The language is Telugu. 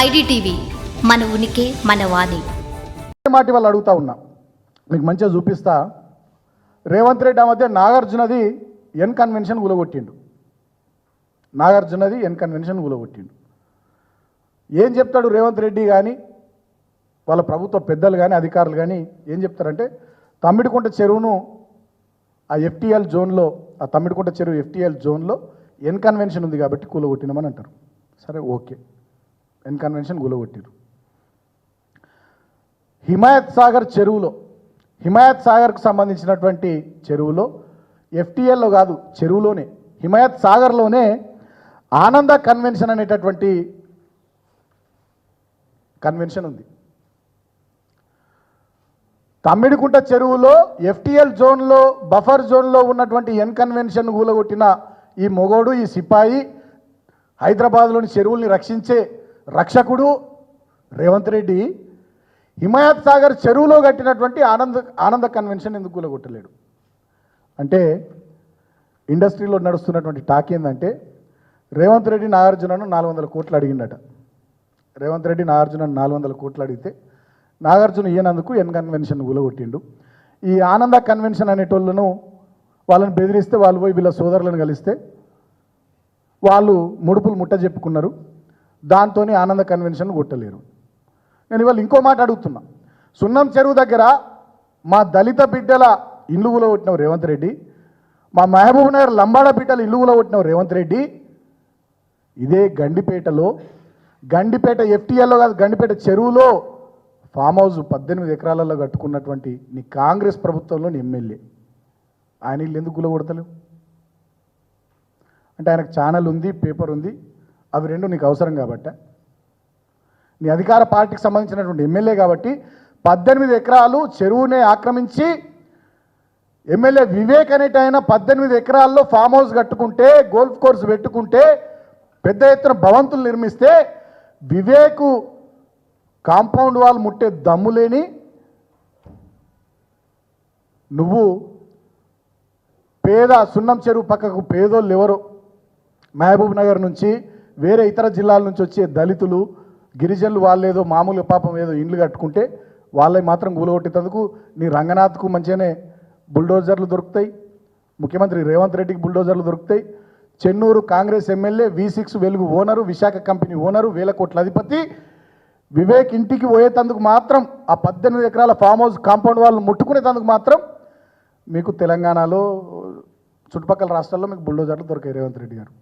ఐడిటీవీ మన ఉనికి మన వాణి. మాటి వాళ్ళు అడుగుతా ఉన్నా. మీకు మంచిగా చూపిస్తా. రేవంత్ రెడ్డి ఆ మధ్య నాగార్జునది ఎన్ కన్వెన్షన్ గులగొట్టిండు నాగార్జునది ఎన్ కన్వెన్షన్ గులగొట్టిండు ఏం చెప్తాడు రేవంత్ రెడ్డి కానీ వాళ్ళ ప్రభుత్వ పెద్దలు కానీ అధికారులు కానీ ఏం చెప్తారంటే తమ్మిడికుంట చెరువును ఆ ఎఫ్టీఎల్ జోన్లో ఆ తమ్మిడికుంట చెరువు ఎఫ్టీఎల్ జోన్లో ఎన్ కన్వెన్షన్ ఉంది కాబట్టి కూలగొట్టినామని అంటారు. సరే ఓకే. ఎన్ కన్వెన్షన్ గులగొట్టారు హిమాయత్ సాగర్ చెరువులో హిమాయత్ సాగర్కు సంబంధించినటువంటి చెరువులో ఎఫ్టీఎల్లో కాదు చెరువులోనే హిమాయత్ సాగర్లోనే ఆనంద కన్వెన్షన్ అనేటటువంటి కన్వెన్షన్ ఉంది. తమ్మిడికుంట చెరువులో ఎఫ్టీఎల్ జోన్లో బఫర్ జోన్లో ఉన్నటువంటి ఎన్ కన్వెన్షన్ కూలగొట్టిన ఈ మొగోడు ఈ సిపాయి హైదరాబాద్లోని చెరువుల్ని రక్షించే రక్షకుడు రేవంత్ రెడ్డి హిమాయత్ సాగర్ చెరువులో కట్టినటువంటి ఆనంద ఆనంద కన్వెన్షన్ ఎందుకు కూలగొట్టలేడు? అంటే ఇండస్ట్రీలో నడుస్తున్నటువంటి టాక్ ఏంటంటే రేవంత్ రెడ్డి నాగార్జునను నాలుగు వందల కోట్లు అడిగిండట. రేవంత్ రెడ్డి నాగార్జునను నాలుగు వందల కోట్లు అడిగితే నాగార్జున ఈయనందుకు ఎన్ కన్వెన్షన్ కూలగొట్టిండు. ఈ ఆనంద కన్వెన్షన్ అనేటోళ్ళను వాళ్ళని బెదిరిస్తే వాళ్ళు పోయి వీళ్ళ సోదరులను కలిస్తే వాళ్ళు ముడుపులు ముట్ట చెప్పుకున్నారు దాంతో ఆనంద కన్వెన్షన్ కొట్టలేరు. నేను ఇవాళ ఇంకో మాట అడుగుతున్నా. సున్నం చెరువు దగ్గర మా దళిత బిడ్డల ఇల్లుగులో కొట్టిన రేవంత్ రెడ్డి మా మహబూబ్ నగర్ లంబాడ బిడ్డల ఇల్లుగులో కొట్టిన రేవంత్ రెడ్డి ఇదే గండిపేటలో గండిపేట ఎఫ్టీఎల్లో కాదు గండిపేట చెరువులో ఫామ్ హౌస్ పద్దెనిమిది ఎకరాలలో కట్టుకున్నటువంటి నీ కాంగ్రెస్ ప్రభుత్వంలోని ఎమ్మెల్యే. ఆయన ఇల్లు ఎందుకు కూలగొడతలేవు? అంటే ఆయనకు ఛానల్ ఉంది పేపర్ ఉంది. అవి రెండు నీకు అవసరం కాబట్ట. నీ అధికార పార్టీకి సంబంధించినటువంటి ఎమ్మెల్యే కాబట్టి పద్దెనిమిది ఎకరాలు చెరువునే ఆక్రమించి ఎమ్మెల్యే వివేక్ అనేట ఆయన పద్దెనిమిది ఎకరాల్లో ఫామ్ హౌస్ కట్టుకుంటే గోల్ఫ్ కోర్స్ పెట్టుకుంటే పెద్ద ఎత్తున భవంతులు నిర్మిస్తే వివేకు కాంపౌండ్ వాల్ ముట్టే దమ్ము లేని నువ్వు పేద సున్నం చెరువు పక్కకు పేదోళ్ళు ఎవరు? మహబూబ్ నగర్ నుంచి వేరే ఇతర జిల్లాల నుంచి వచ్చే దళితులు గిరిజనులు వాళ్ళేదో మామూలు పాపం ఏదో ఇండ్లు కట్టుకుంటే వాళ్ళని మాత్రం కూలగొట్టేందుకు నీ రంగనాథ్కు మంచిగానే బుల్డోజర్లు దొరుకుతాయి ముఖ్యమంత్రి రేవంత్ రెడ్డికి బుల్డోజర్లు దొరుకుతాయి. Chennur Congress MLA V six Velugu owner Visakha company owner వేల కోట్ల అధిపతి. వివేక్ ఇంటికి పోయేటందుకు మాత్రం ఆ పద్దెనిమిది ఎకరాల ఫామ్ హౌస్ కాంపౌండ్ వాళ్ళు ముట్టుకునేటందుకు మాత్రం మీకు తెలంగాణలో చుట్టుపక్కల రాష్ట్రాల్లో మీకు బుల్డోజర్లు దొరికాయి రేవంత్ రెడ్డి గారు.